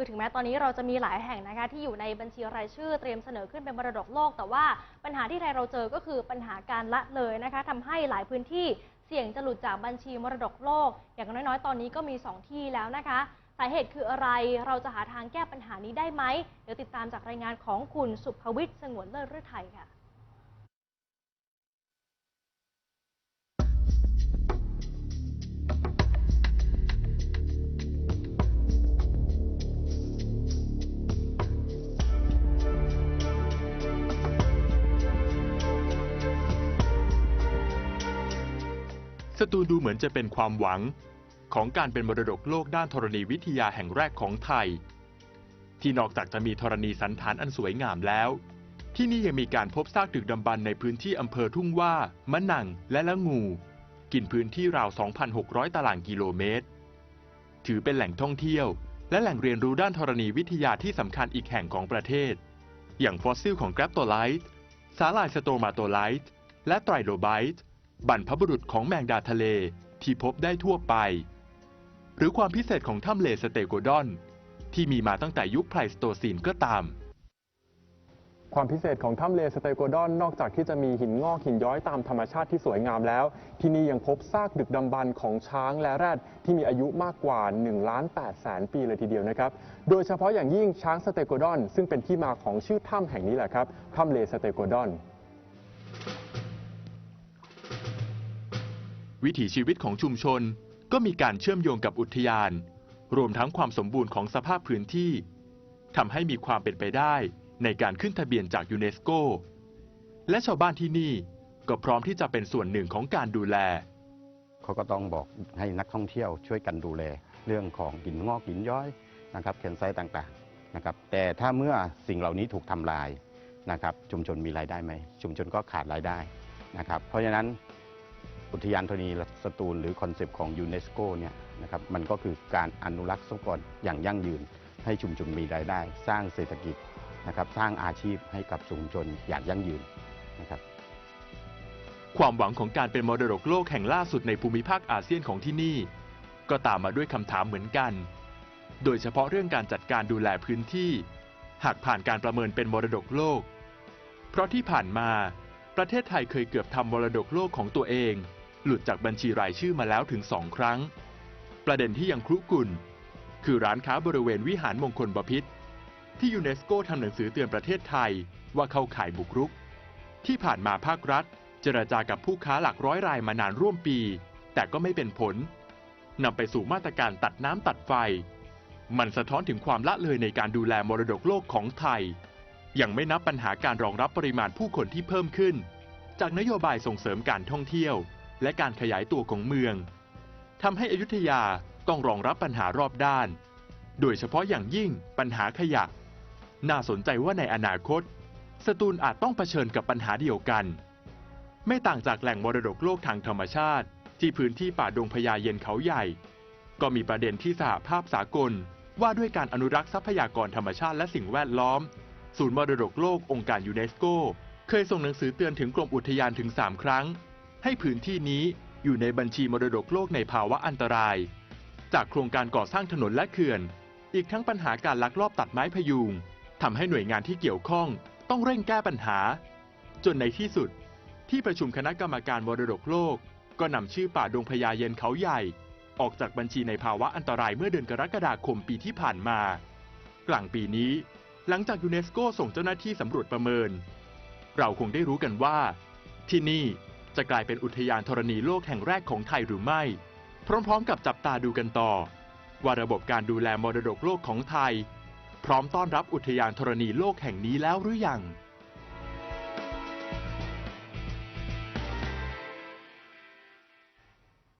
คือถึงแม้ตอนนี้เราจะมีหลายแห่งนะคะที่อยู่ในบัญชีรายชื่อเตรียมเสนอขึ้นเป็นมรดกโลก แต่ว่าปัญหาที่ไทยเราเจอก็คือปัญหาการละเลยนะคะทำให้หลายพื้นที่เสี่ยงจะหลุดจากบัญชีมรดกโลก อย่างน้อยๆ ตอนนี้ก็มี 2 ที่แล้วนะคะสาเหตุคืออะไรเราจะหาทางแก้ปัญหานี้ได้ไหมเดี๋ยวติดตามจากรายงานของคุณสุภวิทย์สงวนเลิศฤทัยค่ะ สตูลดูเหมือนจะเป็นความหวัง ของการเป็นมรดกโลกด้านธรณีวิทยาแห่งแรกของไทย ที่นอกจากจะมีธรณีสันฐานอันสวยงามแล้ว ที่นี่ยังมีการพบซากดึกดำบรรในพื้นที่อำเภอทุ่งว่ามะนังและละงู กินพื้นที่ราว 2,600 ตารางกิโลเมตร ถือเป็นแหล่งท่องเที่ยว และแหล่งเรียนรู้ด้านธรณีวิทยาที่สำคัญอีกแห่งของประเทศ อย่างฟอสซิลของแกรปโตไลท์สาหร่ายสโตมาโตไลท์และไตรโลไบต์ บรรพบุรุษของแมงดาทะเลที่พบได้ทั่วไป หรือความพิเศษของถ้ำเลสเตโกดอน ที่มีมาตั้งแต่ยุคไพลสโตซีนก็ตาม ความพิเศษของถ้ำเลสเตโกดอนนอกจากที่จะมีหินงอกหินย้อยตามธรรมชาติที่สวยงามแล้ว ที่นี่ยังพบซากดึกดำบรรพ์ของช้างและแรดที่มีอายุมากกว่า1ล้าน8แสนปีเลยทีเดียวนะครับโดยเฉพาะอย่างยิ่งช้างสเตโกดอน ซึ่งเป็นที่มาของชื่อถ้ำแห่งนี้แหละครับถ้ำเลสเตโกดอน วิถีชีวิตของชุมชนก็มีการเชื่อมโยงกับอุทยาน รวมทั้งความสมบูรณ์ของสภาพพื้นที่ทำให้มีความเป็นไปได้ในการขึ้นทะเบียนจากยูเนสโก และชาวบ้านที่นี่ก็พร้อมที่จะเป็นส่วนหนึ่งของการดูแล เขาก็ต้องบอกให้นักท่องเที่ยวช่วยกันดูแล เรื่องของหินงอกหินย้อยนะครับเคนไซต์ต่างๆนะครับแต่ถ้าเมื่อสิ่งเหล่านี้ถูกทำลายนะครับชุมชนมีรายได้ไหมชุมชนก็ขาดรายได้นะครับเพราะฉะนั้น อุทยานธรณีสตูลหรือคอนเซปต์ของยูเนสโกเนี่ยนะครับมันก็คือการอนุรักษ์ทรัพยากรอย่างยั่งยืน ให้ชุมชนมีรายได้ สร้างเศรษฐกิจนะครับสร้างอาชีพให้กับชุมชนอย่างยั่งยืนนะครับความหวังของการเป็นมรดกโลกแห่งล่าสุดในภูมิภาคอาเซียนของที่นี่ ก็ตามมาด้วยคำถามเหมือนกัน โดยเฉพาะเรื่องการจัดการดูแลพื้นที่ หากผ่านการประเมินเป็นมรดกโลก เพราะที่ผ่านมาประเทศไทยเคยเกือบทำมรดกโลกของตัวเอง หลุดจากบัญชีรายชื่อมาแล้วถึงสองครั้ง ประเด็นที่ยังคลุกุ่น คือร้านค้าบริเวณวิหารมงคลบพิษที่ยูเนสโกทำหนังสือเตือนประเทศไทยว่าเข้าข่ายบุกรุก ที่ผ่านมาภาครัฐ เจรจากับผู้ค้าหลักร้อยรายมานานร่วมปี แต่ก็ไม่เป็นผลนำไปสู่มาตรการตัดน้ำตัดไฟ มันสะท้อนถึงความละเลยในการดูแลมรดกโลกของไทย ยังไม่นับปัญหาการรองรับปริมาณผู้คนที่เพิ่มขึ้น จากนโยบายส่งเสริมการท่องเที่ยว และการขยายตัวของเมืองทำให้อยุธยาต้องรองรับปัญหารอบด้าน โดยเฉพาะอย่างยิ่งปัญหาขยะ น่าสนใจว่าในอนาคต สตูลอาจต้องเผชิญกับปัญหาเดียวกัน ไม่ต่างจากแหล่งมรดกโลกทางธรรมชาติ ที่พื้นที่ป่าดงพญาเย็นเขาใหญ่ ก็มีประเด็นที่สหภาพสากลว่าด้วยการอนุรักษ์ทรัพยากรธรรมชาติและสิ่งแวดล้อม ศูนย์มรดกโลกองค์การยูเนสโก เคยส่งหนังสือเตือนถึงกรมอุทยานถึง 3 ครั้ง ให้พื้นที่นี้อยู่ในบัญชีมรดกโลกในภาวะอันตราย จากโครงการก่อสร้างถนนและเขื่อน อีกทั้งปัญหาการลักลอบตัดไม้พยุงทำให้หน่วยงานที่เกี่ยวข้องต้องเร่งแก้ปัญหา จนในที่สุด ที่ประชุมคณะกรรมการมรดกโลก ก็นำชื่อป่าดงพญาเย็นเขาใหญ่ ออกจากบัญชีในภาวะอันตรายเมื่อเดือนกรกฎาคมปีที่ผ่านมา กลางปีนี้ หลังจากยูเนสโกส่งเจ้าหน้าที่สำรวจประเมิน เราคงได้รู้กันว่า ที่นี่ จะกลายเป็นอุทยานธรณีโลกแห่งแรกของไทยหรือไม่ พร้อมๆ กับจับตาดูกันต่อ ว่าระบบการดูแลมรดกโลกของไทย พร้อมต้อนรับอุทยานธรณีโลกแห่งนี้แล้วหรือยัง